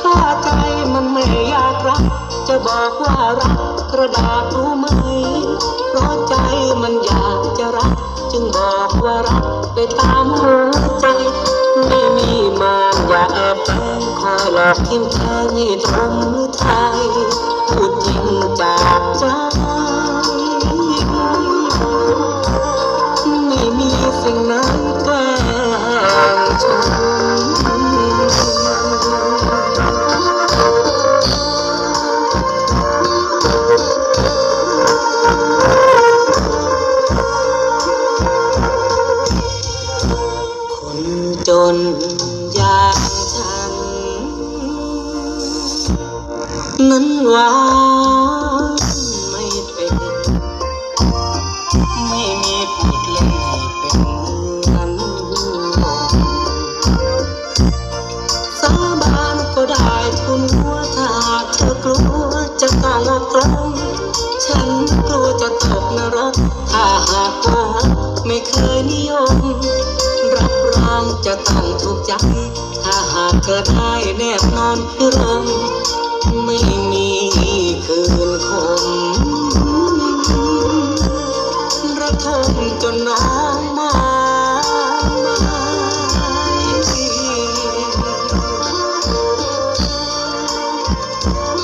ถ้าใจมันไม่อยากรัก จะบอกว่ารักกระดาษรู้ไหม เพราะใจมันอยากจะรัก จึงบอกว่ารักไปตามหัวใจ ไม่มีมารอย่าแอบแฝงคอยหลอกทิมแทงให้ตรงหรือไทยพูดจริงจากใจ นอย่างฉัน นั้นหวานไม่เป็น ไม่มีพูดเล่นให้เป็นเหมือนสาบานก็ได้ทุนหัวถ้าหากเธอกลัวจะต้องออกกลงฉันกลัวจะตกนรกถ้าหากว่าไม่เคยนิยม รับรองจะต้องถูกใจ ถ้าหากเธอได้แนบนอนเรมไม่องไม่